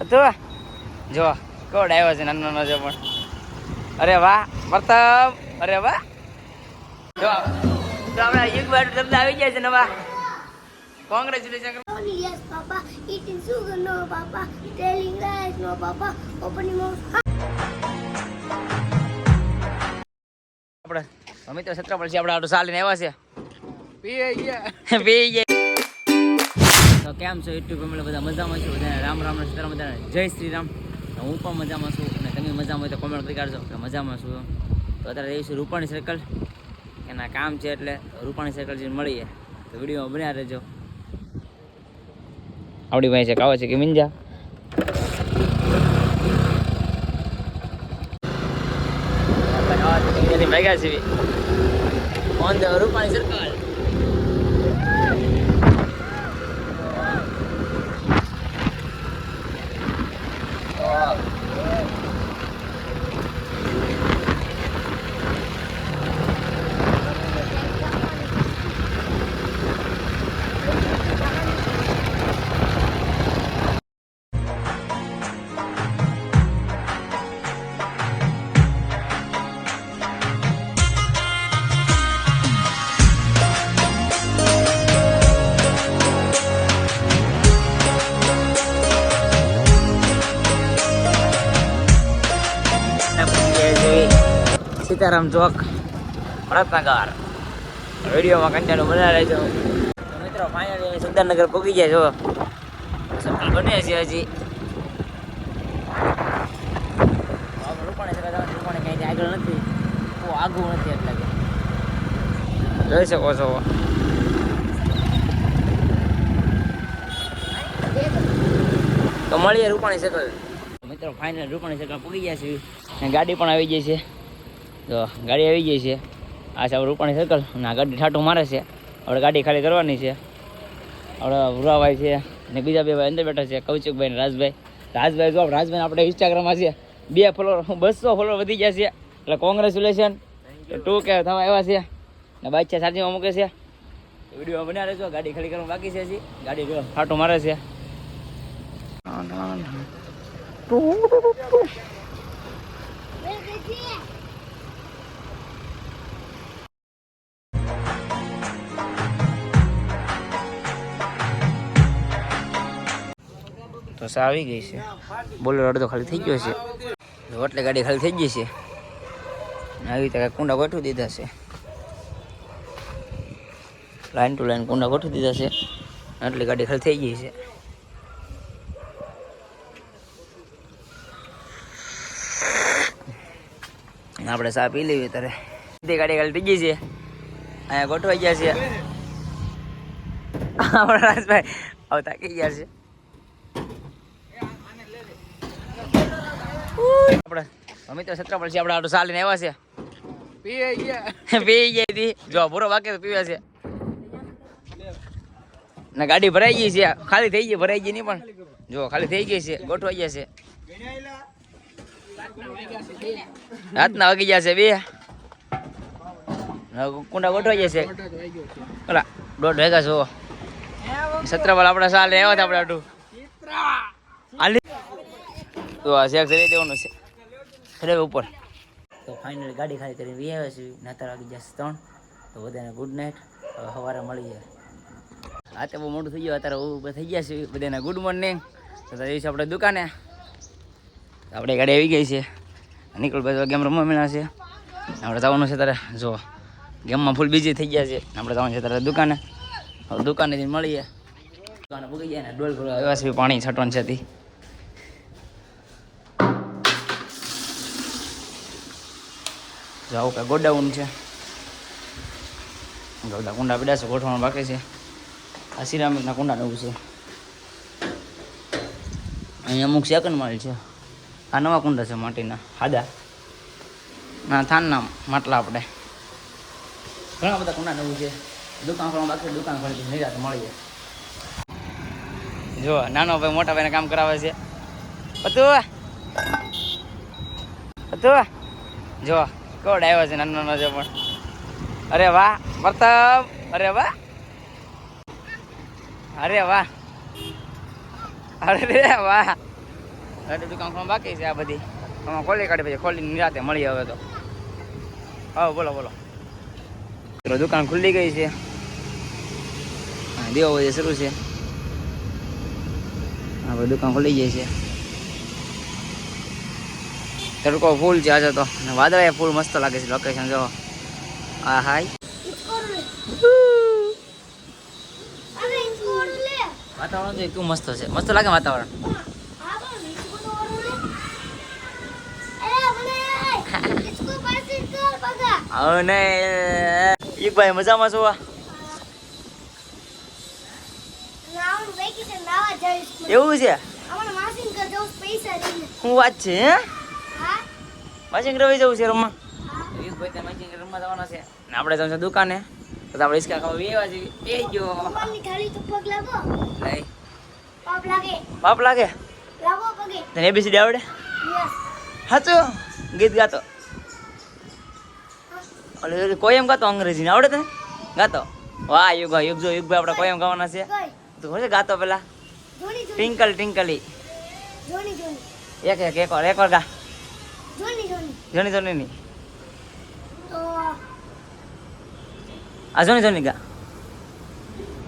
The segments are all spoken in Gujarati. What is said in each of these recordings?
તો જો કોડ આવ્યો છે નાનો નાનો છે પણ અરે વાહ પ્રતાપ અરે વાહ જો તો આપણા યુગ બાજુ શબ્દ આવી ગયા છે નવા congratulation yes, Papa. Eating sugar, no, Papa. Telling lies, no, Papa. Opening mouth. આપણે મિત્રો છત્રપતિ છે આપણે આટલું ચાલીને આવ્યા ગયા છે પી ગયા તો કેમ છો યુટ્યુબ ફેમિલી? બધા મજામાં છો? બધાને રામ રામ સીતારામ બધાને જય શ્રી રામ હું પણ મજામાં છું અને તમે મજામાં હોય તો કોમેન્ટ કરી કાઢજો. કે મજામાં છું. તો અત્યારે જઈશું રૂપાણી સર્કલ એના કામ છે એટલે રૂપાણી સર્કલ જઈને મળીએ. તો વિડીયોમાં બન્યા રહેજો. આવડી ભાઈ છે કાવો છે કે મિંજા? ભેગા છે on the Rupani circle up. Sitaram Chowk પ્રતાકાર વિડીયોમાં કંટાળો બધા રહેજો. મિત્રો ફાઇનલી સુંદરનગર પહોંચી ગયા છો. સફળ બને છે હજી. આગળ નથી. આઘું નથી એટલે જોઈ શકો છો. તો મળીએ રૂપાણી સકલ મિત્રો ફાઇનલ રૂપાણી સકલ પૂગી ગયા છે. ગાડી પણ આવી ગઈ છે. તો ગાડી આવી ગઈ છે. આ છે રૂપાણી સર્કલ અને આ ગાડી ઠાટું મારે છે. આપણે ગાડી ખાલી કરવાની છે. આપણે ભુરાભાઈ છે ને બીજા બે ભાઈ અંદર બેઠા છે કૌશિકભાઈ ને રાજભાઈ. રાજભાઈ જો રાજભાઈ આપણે ઇન્સ્ટાગ્રામમાં છે. બે ફોલોવર બસો ફોલોવર વધી ગયા છે. એટલે કોંગ્રેચ્યુલેશન ટુ કે થવા આવ્યા છે. ને બાઈક છે સાચીમાં મૂકે છે. વીડિયો બન્યા રહેજો ગાડી ખાલી કરવાનું બાકી છે હજી. ગાડી જો. ઠાટું મારે છે. તો આવી ગઈ છે. બોલેરો અડધો ખાલી થઈ ગયો છે. એટલે ગાડી ખાલી થઈ ગઈ છે. આવી રીતે કુંડા ગોઠવી દીધા છે. લાઈન ટુ લાઈન કુંડા ગોઠવી દીધા છે. એટલે ગાડી ખાલી થઈ ગઈ છે. આપણે સા પી લેવી ત્યારે બધી ગાડી ખાલી થઈ ગઈ છે. અહીંયા ગોઠવાઈ ગયા છે. આપણા રાજભાઈ આવતા કહી ગયા છે. આપણે અમે તો છત્રપતિ છે આપણે આટલું ચાલીને આવ્યા છે. પીવાઈ ગયા. પી ગઈ હતી જો પૂરો વાકે પીવે છે. ને ગાડી ભરાઈ ગઈ છે. ખાલી થઈ ગઈ ભરાઈ ગઈ નહીં પણ. જો ખાલી થઈ ગઈ છે. ગોઠવાઈ ગયા છે. રાતના વાગી ગયા છે બે. કુંડા ગોઠવાઈ ગયા છે. ઓલા દોઢ ભેગા છો છત્રપાલ આપણે ને આવ્યા છે આપણે આટલું તો આ શેક કરી દેવાનું છે. અરે ઉપર. તો ફાઇનલ ગાડી ખાલી કરીને વી આવ્યા છીએ. નાતાર વાગી જશે ત્રણ. તો બધાને ગુડ નાઇટ હવે સવારે મળીએ આ તો બહુ મોટું થઈ ગયું. અત્યારે ઊભા થઈ ગયા છે બધાને ગુડ મોર્નિંગ તો જઈશું આપણે દુકાને. આપણે ગાડી આવી ગઈ છે. નિકુલભાઈ ગેમ રમવા મળ્યા છે. આપણે જવાનું છે તારે. જો, ગેમમાં ફૂલ બીજી થઈ ગયા છે. આપણે જવાનું છે તારે દુકાને. હવે દુકાને મળીએ. દુકાને પૂગી જાય ને ડોલ ભરવા છે પાણી છટવાનું છે જાઓ કે ગોડાઉન છે. ગોડા કુંડા પડ્યા છે, ગોઠવણ બાકી છે. આ સિરામિકના કુંડા નવું છે. અહીંયા અમુક સેકન્ડ માલ છે. આ નવા કુંડા છે માટીના, હાદા. ના થાનના માટલા આપણે. ઘણા બધા કુંડા નવું છે. દુકાન ખોલવા બાકી, દુકાન ખોલી નહીં રાત મળીએ. જો, નાનો ભાઈ મોટા ભાઈને કામ કરાવે છે. હતું હતું જો કોડ આવ્યો છે નાનો નાનો છે પણ. અરે વાહ પ્રતાપ અરે વાહ. અરે વાહ. અરે વાહ. અરે દુકાન ખોલ બાકી છે આ બધી. આમાં ખોલી કાઢી પછી ખોલી નિરાતે મળી હવે તો. હા બોલો બોલો. દુકાન ખુલ્લી ગઈ છે. દેવો બધી શરૂ છે. આપણે દુકાન ખુલી ગઈ છે. તડકો ફૂલ છે આજે તો. વાદળાએ ફૂલ મસ્ત લાગે છે લોકેશન જો આ હાય. વાતાવરણ તો એટલું મસ્ત છે. મસ્ત લાગે વાતાવરણ. અને ઈ ભાઈ મજામાં છો? એવું છે? હું વાત છે હે? માચિંગ રવિ જવું છે રમવા હા યુગભાઈ ત્યાં માચિંગ રમવા જવાના છે. ને આપણે જવાનું છે દુકાને. તો આપણે ઈસકા ખાવા વેવા જેવી. એ ગયો. તો પગ લાગો. લઈ પાપ લાગે. બાપ લાગે? લાગો પગે. તને એબીસીડી આવડે? યસ. સાચું ગીત ગાતો. ઓલે કોઈ એમ ગાતો અંગ્રેજીને? આવડે તને? ગાતો? વાહ યુગ યુગ જો યુગભાઈ આપણે કોઈ એમ ગાવાના છે. તું હોય ગાતો પેલા? Twinkle twinkle. Johny Johny. એક એક એક વાર એક વાર ગા. જોની જોની જોની જોની ની તો આ જોની જોની ગા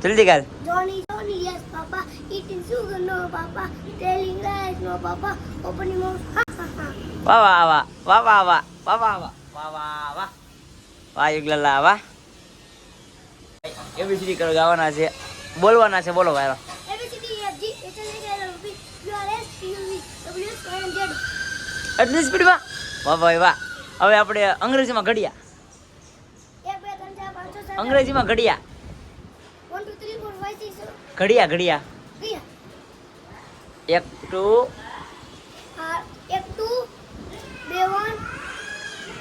જલ્દી ગાલ Johnny, Johnny, yes, Papa. Eating sugar, no, Papa. Telling lies, no, Papa. Opening mouth, ha, ha, ha. વાહ વાહ વાહ વાહ વાહ વાહ વાહ વાહ વાહ વાહ વાહ વાહ વાહ યુગલલા વાહ એબીસીડી કરો ગાવાના છે બોલવાના છે બોલો ભાઈ A, B, C, D, E, F, G, H, I, J, K, L, M, N, P, Q, R, S, T, U, V, W, X, Y, and Z. એટલી સ્પીડમાં વાહ ભાઈ વાહ. હવે આપણે અંગ્રેજીમાં ઘડિયા. અંગ્રેજીમાં ઘડિયા. ઘડિયા ઘડિયા. એક ટુ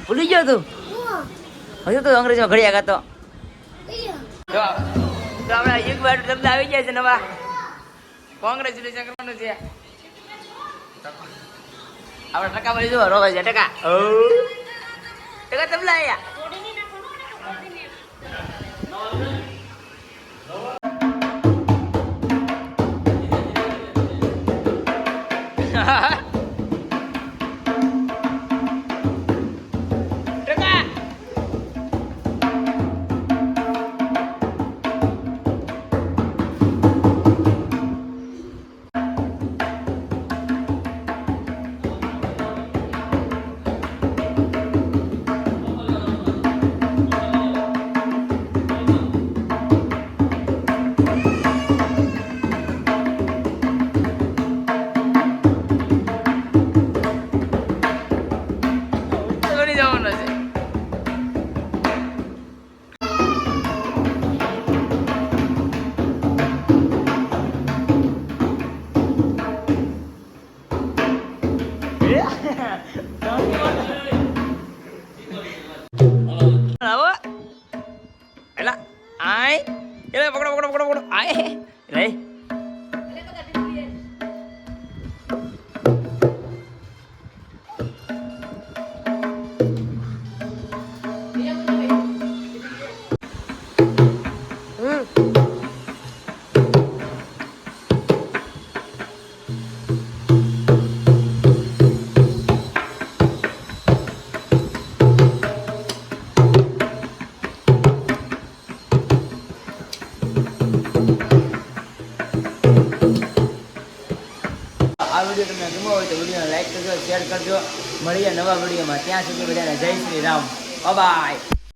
ભૂલી ગયો તું? હજુ તો અંગ્રેજીમાં ઘડિયા ગાતો. તો આપણા એક આવી ગયા છે નવા. કોંગ્રેચ્યુલેશન કરવાનું છે. આપણે ટકા ભાઈ જો હરો ભાઈ ટકા. ટકા તમે લાયા આવો એલા આય એલા પકડો પકડો પકડો પકડો આય શેર કરજો. મળીએ નવા વિડીયોમાં. ત્યાં સુધી બધાને જય શ્રી રામ. બાય